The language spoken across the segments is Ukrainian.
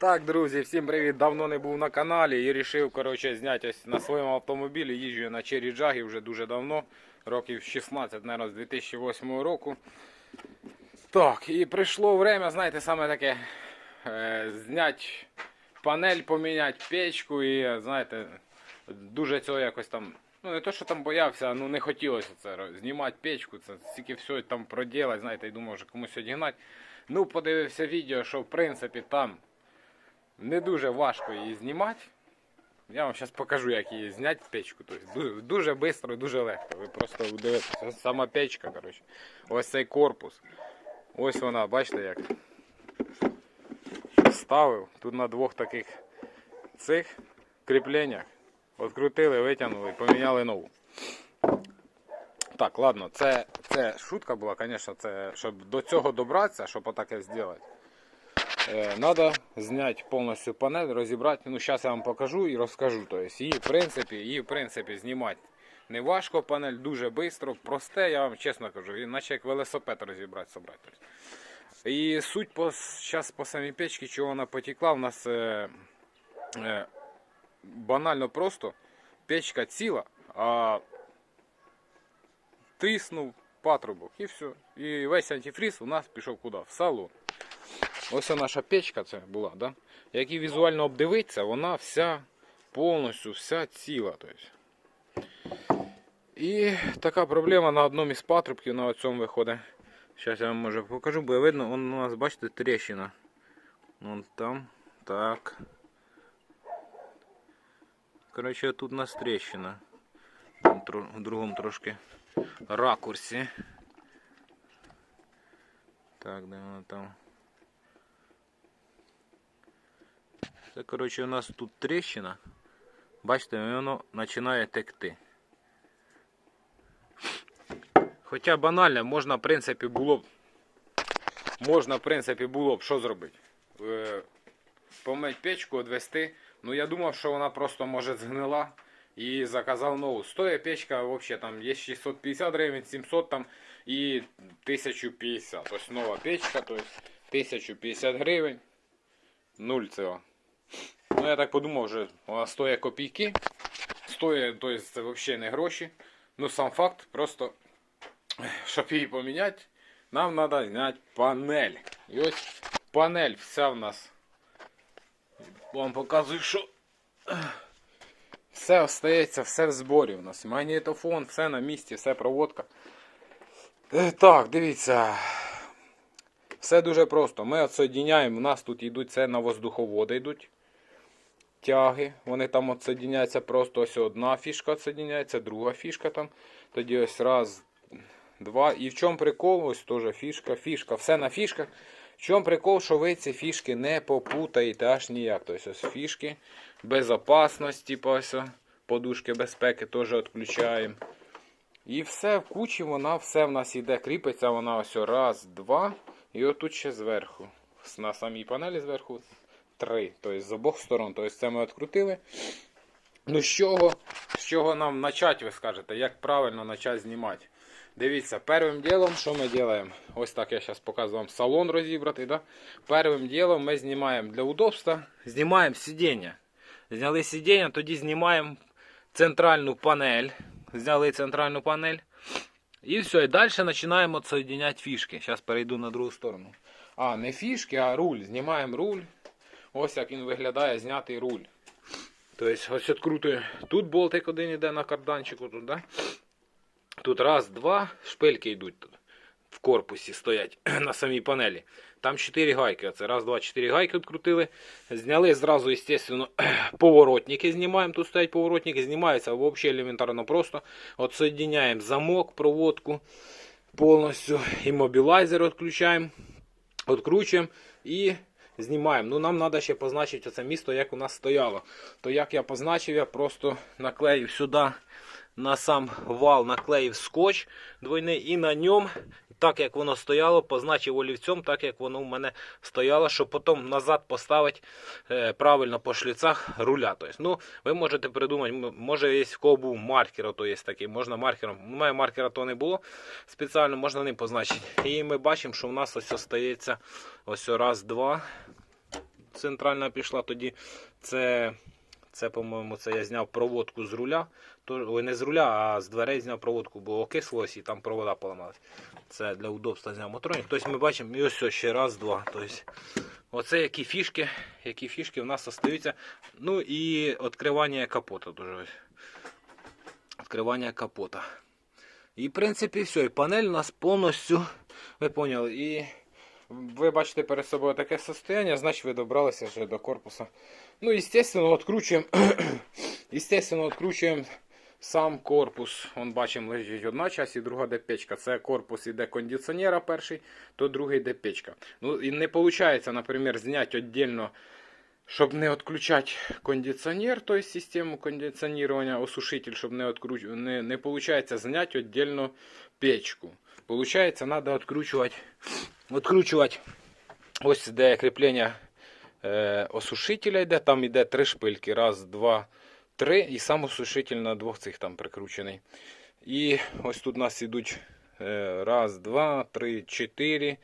Так, друзі, всім привіт! Давно не був на каналі і вирішив коротше, зняти ось на своєму автомобілі. Їжджу на Cherry Jaggy вже дуже давно, років 16, мабуть, з 2008 року. Так, і прийшло время, знаєте, саме таке е, зняти панель, поміняти печку і, знаєте, дуже цього якось там. Ну, не то, що там боявся, ну не хотілося це знімати печку, це стільки все там проділати, знаєте, і думав, що комусь одігнати. Ну, подивився відео, що в принципі там не дуже важко її знімати. Я вам зараз покажу, як її зняти печку. Тобто дуже, швидко і дуже легко. Ви просто дивитесь. Ось сама печка, коротше. Ось цей корпус. Ось вона, бачите як. Ставив. Тут на двох таких цих кріпленнях. Открутили, витягнули, поміняли нову. Так, ладно, це, це шутка була, звісно, це щоб до цього добратися, щоб отаке зробити. Треба зняти повністю панель, розібрати. Ну, зараз я вам покажу і розкажу. Тобто, її, в принципі, її, в принципі, знімати не важко панель, дуже швидко, просте, я вам чесно кажу, іначе як велосипед розібрати, собрати. І суть по, зараз по самій печці, чого вона потекла, у нас е, е, банально просто печка ціла, а тиснув патрубок і все. І весь антифріз у нас пішов куди? В салон. Ось наша печка це була, да? Як і візуально обдивитися, вона вся повністю вся ціла. Тобто. І така проблема на одному із патрубків на цьому виходить. Зараз я вам може покажу, бо видно, он у нас, бачите, тріщина. Вон там. Так. Коротше, тут у нас тріщина. Там В другому трошки ракурсі. Так, де вона там? Це, коротше, у нас тут тріщина. Бачите, воно починає текти. Хоча банально, можна, в принципі, було б. Можна, в принципі, було б що зробити? Е, Помить печку, відвести. Ну я думав, що вона просто може згнила. І заказав нову. Стоїть печка, взагалі там є 650 гривень, 700 там і 1050. Тобто нова печка, тобто 1050 гривень. Нуль цього. Ну я так подумав, вже вона стоїть копійки. Стоїть, тобто це взагалі не гроші. Ну сам факт, просто щоб її поміняти, нам треба зняти панель. І ось панель вся в нас. Вам показую, що все остається, все в зборі у нас. Магнітофон, все на місці, все проводка. Е, Так, дивіться. Все дуже просто. Ми отсоединяємо, у нас тут йдуть це на воздуховоди йдуть. Тяги. Вони там отсоединяються просто ось одна фішка отсоединяється, друга фішка там. Тоді ось раз, два. І в чому прикол? Ось теж фішка, фішка, все на фішках. В чому прикол, що ви ці фішки не попутаєте аж ніяк. Тобто ось фішки, безопасність, типу ось подушки безпеки теж відключаємо. І все в кучі, вона все в нас іде, кріпиться вона ось раз, два. І отут ще зверху. На самій панелі зверху три. Тобто з обох сторон. Тобто це ми відкрутили. Ну з чого, з чого нам почати, ви скажете, як правильно почати знімати? Дивіться, першим ділом, що ми робимо? Ось так я зараз показую вам салон розібрати. Да? Першим ділом ми знімаємо для удобства, знімаємо сидіння. Зняли сидіння, тоді знімаємо центральну панель. Зняли центральну панель. І все, і далі починаємо відсоединяти фішки. Зараз перейду на другу сторону. А, не фішки, а руль. Знімаємо руль. Ось як він виглядає, знятий руль. Тобто, ось відкрутую. Тут болтик один іде на карданчику. Тут, да? тут раз, два, шпильки йдуть. В корпусі стоять на самій панелі. Там 4 гайки. Оце раз, два, 4 гайки відкрутили. Зняли зразу, естественно, поворотники знімаємо. Тут стоять поворотники, знімаються взагалі елементарно просто. От соединяємо замок, проводку повністю. Іммобілайзер відключаємо, відкручуємо і знімаємо. Ну нам треба ще позначити це місто, як у нас стояло. То як я позначив, я просто наклеїв сюди на сам вал наклеїв скотч двойний і на ньому, так як воно стояло, позначив олівцем, так як воно в мене стояло, щоб потім назад поставити е, правильно по шліцах руля. Тобто, ну, ви можете придумати, може є в кого був маркер, то є такий, можна маркером. У мене маркера то не було спеціально, можна ним позначити. І ми бачимо, що в нас ось остається ось раз, два. центральна пішла, тоді це, це по-моєму, це я зняв проводку з руля. То, не з руля, а з дверей зняв проводку, бо окислилось і там провода поламалась. Це для удобства зняв моторник. Тобто ми бачимо, і ось ще раз, два. Тобто, оце які фішки, які фішки в нас остаються. Ну і відкривання капота дуже. Відкривання капота. І в принципі все. І панель у нас повністю. Ви поняли. І ви бачите перед собою таке состояние, значить ви добралися вже до корпуса. Ну, естественно, відкручуємо. естественно, відкручуємо сам корпус. Вон бачимо, лежить одна часть і друга де печка. Це корпус іде кондиціонера перший, то другий де печка. Ну і не виходить, наприклад, зняти віддільно. Щоб не відключати кондиціонер, тобто систему кондиціонування, осушитель, щоб не відкруч... не, не виходить зняти віддільно печку. Получається, треба відкручувати, відкручувати ось де кріплення е, осушителя йде, там йде три шпильки. Раз, два, три. І сам осушитель на двох цих там прикручений. І ось тут у нас е, раз, два, три, чотири.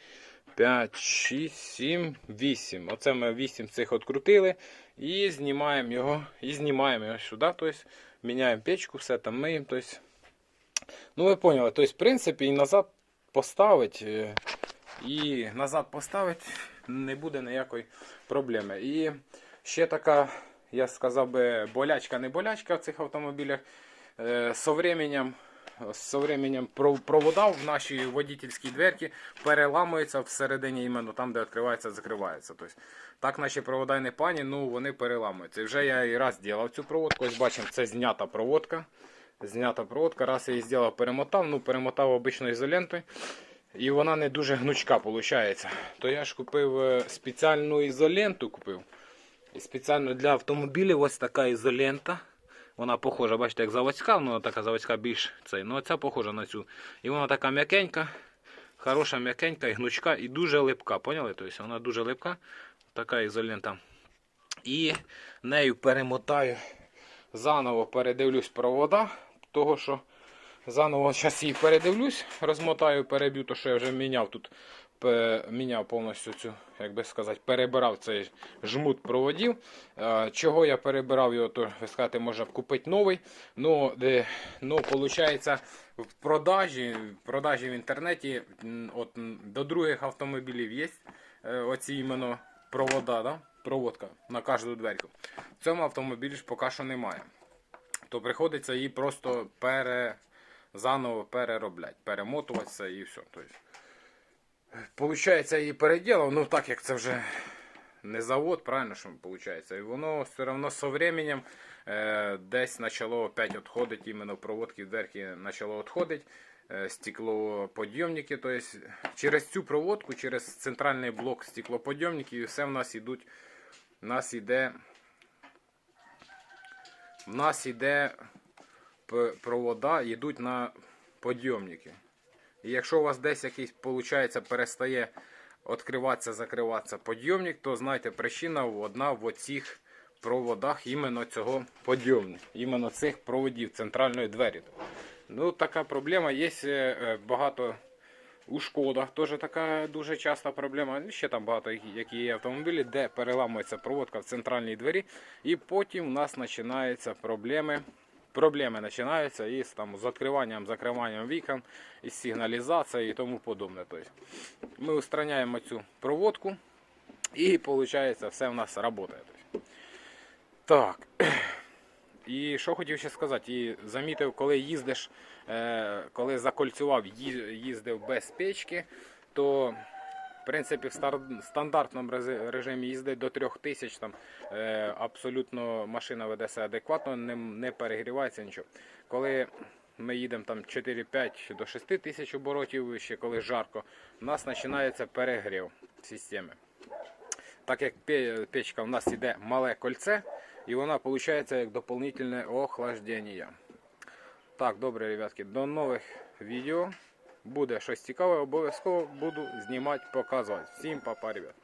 5, 6, 7, 8. Оце ми 8 цих відкрутили. І знімаємо його. І знімаємо його сюди. Тобто, міняємо печку, все там миємо. Тобто, ну ви поняли. Тобто, в принципі, і назад поставити. е, І назад поставити не буде ніякої проблеми. І ще така, я сказав би, болячка, не болячка в цих автомобілях. Е, Со временем со временем провода в нашій водительській дверці переламуються всередині іменно там, де відкривається, закривається. Тобто, так наші провода не пані, ну вони переламуються. І вже я і раз ділав цю проводку. Ось бачимо, це знята проводка. Знята проводка. Раз я її зробив, перемотав, ну перемотав обичною ізолентою. І вона не дуже гнучка виходить. То я ж купив е, спеціальну ізоленту. купив. Спеціально для автомобілів ось така ізолента. Вона похожа, бачите, як заводська, ну така заводська більш цей. Ну ця похожа на цю. І вона така м'якенька, хороша м'якенька і гнучка, і дуже липка. Поняли? Тобто вона дуже липка, така ізолента. І нею перемотаю, заново передивлюсь провода, того що заново зараз її передивлюсь, розмотаю, переб'ю, то що я вже міняв тут. Міняв повністю цю, як би сказати, перебирав цей жмут проводів. Е, Чого я перебирав його, то ви скажете, можна купити новий. Ну, де, ну, виходить, в продажі, продажі в інтернеті от, до других автомобілів є е, оці іменно провода, да? проводка на кожну дверку. В цьому автомобілі ж поки що немає. То приходиться її просто пере, заново переробляти, перемотувати все і все. Тобто, Получається, її переділав, ну так як це вже не завод, правильно що виходить. І воно все одно з временем е, десь почало опять відходити, іменно проводки в дверки почало відходити. Е, стеклоподйомники, то есть через цю проводку, через центральний блок стеклоподйомників, і все в нас ідуть, в нас іде, в нас іде п- провода, йдуть на подйомники. І якщо у вас десь якийсь, виходить, перестає відкриватися, закриватися подйомник, то знайте, причина одна в оцих проводах іменно цього подйомника, іменно цих проводів центральної двері. Ну, така проблема є е, багато у шкодах. Теж така дуже часта проблема. Ще там багато які є автомобілі, де переламується проводка в центральній двері, і потім у нас починаються проблеми. Проблеми починаються із там, з відкриванням, закриванням вікон, із сигналізацією і тому подобне. Тобто, ми устраняємо цю проводку і виходить все в нас працює. Так. І що хотів ще сказати, і замітив, коли їздиш, е, коли закольцював, їздив без печки, то в принципі в стандартному режимі їздить до 3000, там е, абсолютно машина веде себе адекватно, не, перегрівається нічого. Коли ми їдемо там 4-5 до 6 тисяч оборотів, ще коли жарко, у нас починається перегрів системи. Так як печка у нас іде мале кольце, і вона виходить як дополнительне охлаждення. Так, добре, ребятки, до нових відео. Буде щось цікаве, обов'язково буду знімати, показувати. Всім папа, ребят.